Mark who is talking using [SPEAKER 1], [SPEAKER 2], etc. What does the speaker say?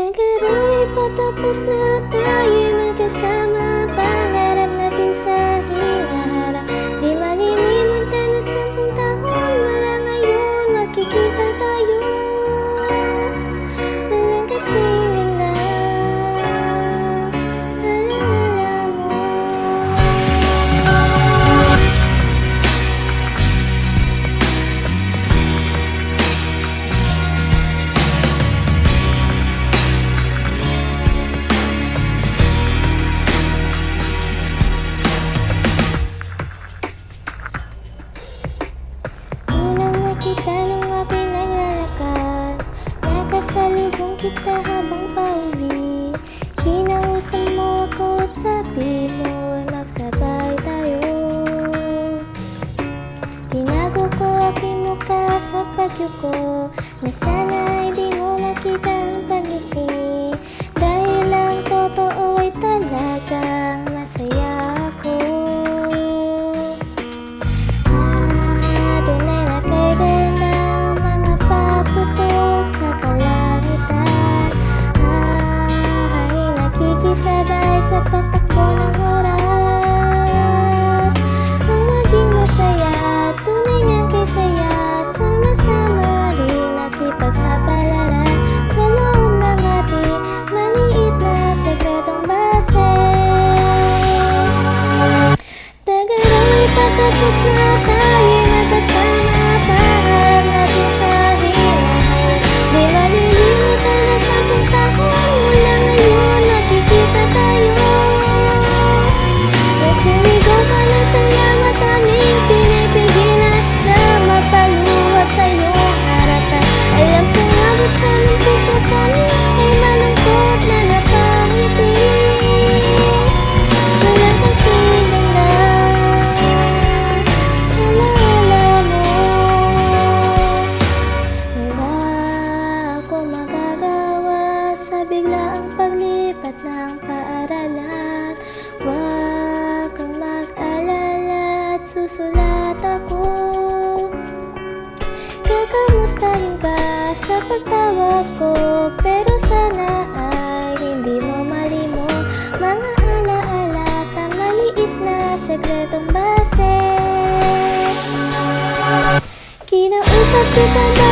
[SPEAKER 1] Teka patapos na tayo magkasama Bakit kita habang pauwi Kinausap mo ako at sabi mo Magsabay tayo. Tinago ko ang kinuka sa bagyo ko Na sana hindi Sabay-sabay sa patakbo ng oras. Ang maging masaya, tunay ngang kisaya. Sama-sama rin nakipagsapalala Sa loob ng ating maliit na sekretong base. Tagaroy patapos na tayo magkasama. nagsusulat ako. Kakamustahin ba sa pagtawag ko? Pero sana ay hindi mo malimot. Mga alaala sa maliit na sekretong base. Kinausap kita na